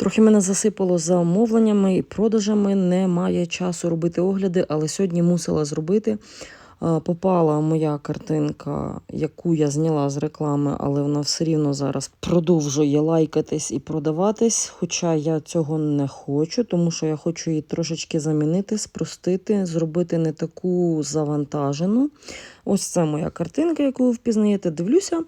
Трохи мене засипало замовленнями і продажами. Немає часу робити огляди, але сьогодні мусила зробити. Попала моя картинка, яку я зняла з реклами, але вона все рівно зараз продовжує лайкатись і продаватись. Хоча я цього не хочу, тому що я хочу її трошечки замінити, спростити, зробити не таку завантажену. Ось це моя картинка, яку ви впізнаєте. Дивлюся,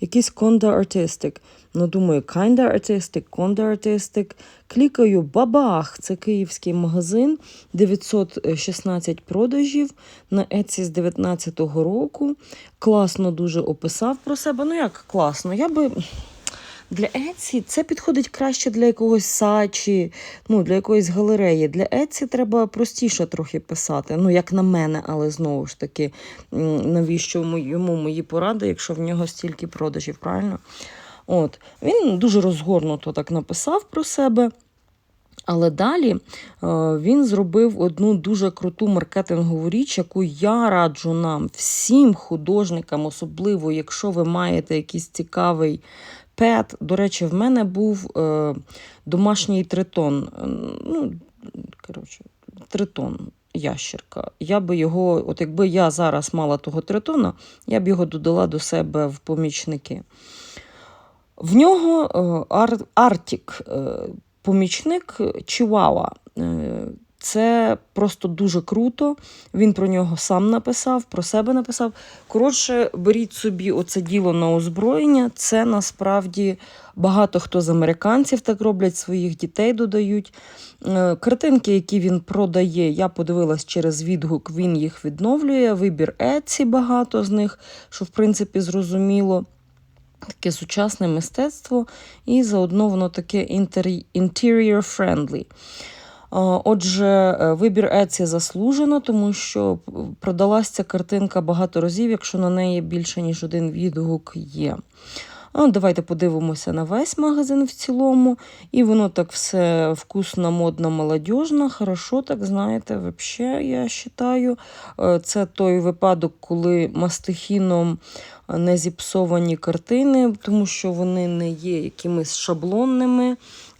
якийсь Conda Artistic. Ну, думаю, Kinda Artistic, Conda Artistic. Клікаю бабах! Це київський магазин, 916 продажів на Etsy з 19-го року. Класно дуже описав про себе. Ну як класно? Я би. Для Etsy це підходить краще для якогось сачі, ну, для якоїсь галереї. Для Etsy треба простіше трохи писати, ну, як на мене, але знову ж таки, навіщо йому мої поради, якщо в нього стільки продажів, правильно? От. Він дуже розгорнуто так написав про себе. Але далі е, він зробив одну дуже круту маркетингову річ, яку я раджу нам, всім художникам, особливо, якщо ви маєте якийсь цікавий пет. До речі, в мене був е, домашній тритон. Е, Ну, коротше, тритон. Ящерка. Я би його, от якби я зараз мала того тритона, я б його додала до себе в помічники. В нього е, ар, Артік, е, помічник Чивава. Е, Це просто дуже круто. Він про нього сам написав, про себе написав. Коротше, беріть собі оце діло на озброєння. Це насправді багато хто з американців так роблять, своїх дітей додають. Е, Картинки, які він продає, я подивилась через відгук, він їх відновлює. Вибір Etsy багато з них, що в принципі зрозуміло таке сучасне мистецтво, і заодно воно таке interior friendly. Отже, е, вибір Etsy заслужено, тому що продалась ця картинка багато разів, якщо на неї більше, ніж один відгук є. Давайте подивимося на весь магазин в цілому. І воно так все вкусно, модно, молодіжно. Хорошо, так знаєте, взагалі, я вважаю. Е, Це той випадок, коли мастихіном не зіпсовані картини, тому що вони не є якимись шаблонними.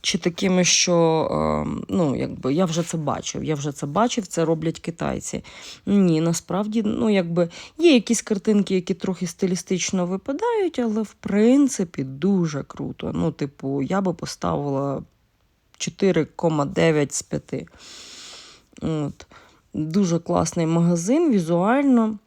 Чи такими, що е, ну, якби я вже це бачив, я вже це бачив, це роблять китайці. Ні, насправді, ну, якби є якісь картинки, які трохи стилістично випадають, але в принципі дуже круто. Ну, типу, я би поставила 4,9 з 5. От. Дуже класний магазин, візуально.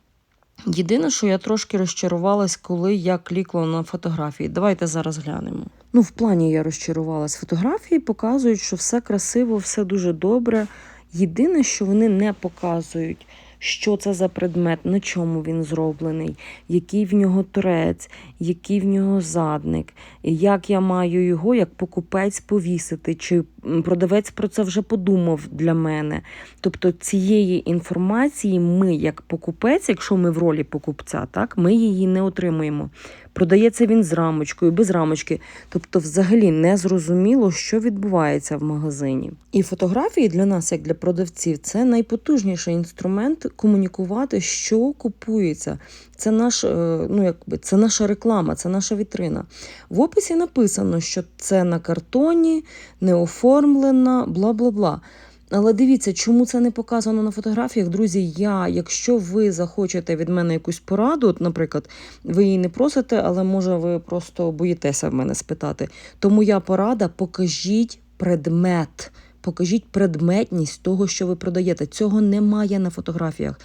Єдине, що я трошки розчарувалась, коли я клікла на фотографії. Давайте зараз глянемо. Ну, в плані я розчарувалась. Фотографії показують, що все красиво, все дуже добре. Єдине, що вони не показують, що це за предмет, на чому він зроблений, який в нього торець, який в нього задник, як я маю його як покупець повісити, чи продавець про це вже подумав для мене. Тобто цієї інформації ми, як покупець, якщо ми в ролі покупця, так, ми її не отримуємо. Продається він з рамочкою, без рамочки. Тобто, взагалі не зрозуміло, що відбувається в магазині. І фотографії для нас, як для продавців, це найпотужніший інструмент комунікувати, що купується. Це наш, е, ну якби це наша реклама, це наша вітрина. В описі написано, що це на картоні, не оформлена, бла бла бла. Але дивіться, чому це не показано на фотографіях, друзі. Я, якщо ви захочете від мене якусь пораду, от, наприклад, ви її не просите, але може ви просто боїтеся в мене спитати. То моя порада: покажіть предмет, покажіть предметність того, що ви продаєте. Цього немає на фотографіях.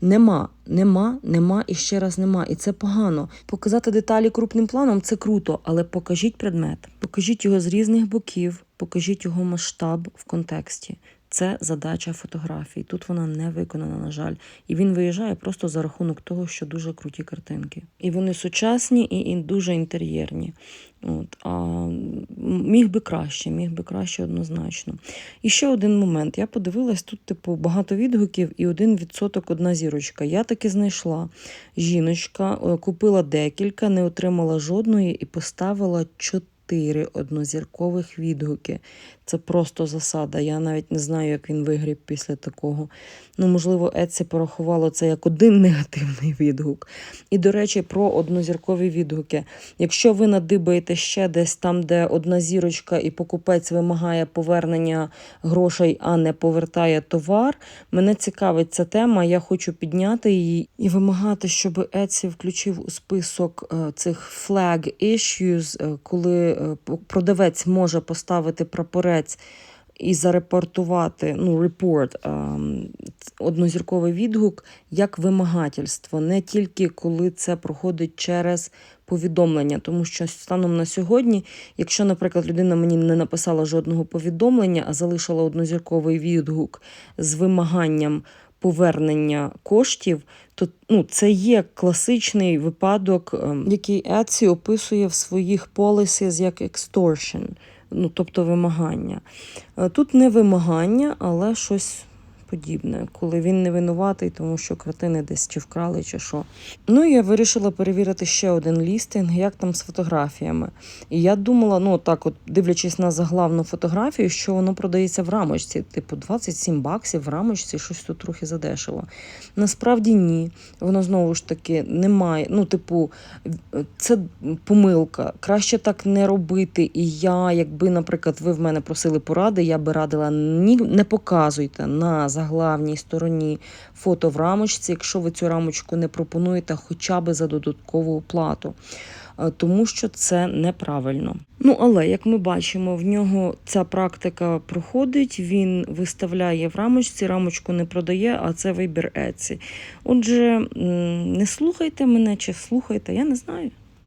Нема, нема, нема і ще раз нема. І це погано. Показати деталі крупним планом це круто, але покажіть предмет, покажіть його з різних боків, покажіть його масштаб в контексті. Це задача фотографій. Тут вона не виконана, на жаль. І він виїжджає просто за рахунок того, що дуже круті картинки. І вони сучасні і, дуже інтер'єрні. От, а міг би краще, міг би краще однозначно. І ще один момент. Я подивилась тут, типу, багато відгуків і один відсоток одна зірочка. Я таки знайшла. Жіночка е, купила декілька, не отримала жодної і поставила чотири однозіркових відгуки. Це просто засада. Я навіть не знаю, як він вигріб після такого. Ну, можливо, Etsy порахувало це як один негативний відгук. І, до речі, про однозіркові відгуки. Якщо ви надибаєте ще десь там, де одна зірочка і покупець вимагає повернення грошей, а не повертає товар, мене цікавить ця тема. Я хочу підняти її і вимагати, щоб Etsy включив у список е, цих flag issues, е, коли е, продавець може поставити прапорець і зарепортувати ну, репорт, однозірковий відгук як вимагательство, не тільки коли це проходить через повідомлення. Тому що станом на сьогодні, якщо, наприклад, людина мені не написала жодного повідомлення, а залишила однозірковий відгук з вимаганням повернення коштів, то ну, це є класичний випадок, ем, який Etsy описує в своїх policies як extortion, ну, тобто вимагання. Е, Тут не вимагання, але щось подібне, коли він не винуватий, тому що картини десь чи вкрали, чи що. Ну і я вирішила перевірити ще один лістинг, як там з фотографіями. І я думала, ну так, от дивлячись на заглавну фотографію, що воно продається в рамочці, типу 27 баксів в рамочці, щось тут трохи задешево. Насправді ні. Воно знову ж таки немає. Ну, типу, це помилка. Краще так не робити. І я, якби, наприклад, ви в мене просили поради, я би радила ні, не показуйте на заглавній стороні фото в рамочці, якщо ви цю рамочку не пропонуєте хоча б за додаткову оплату. Е, Тому що це неправильно. Ну але як ми бачимо, в нього ця практика проходить. Він виставляє в рамочці, рамочку не продає, а це вибір Etsy. Отже, не слухайте мене чи слухайте, я не знаю.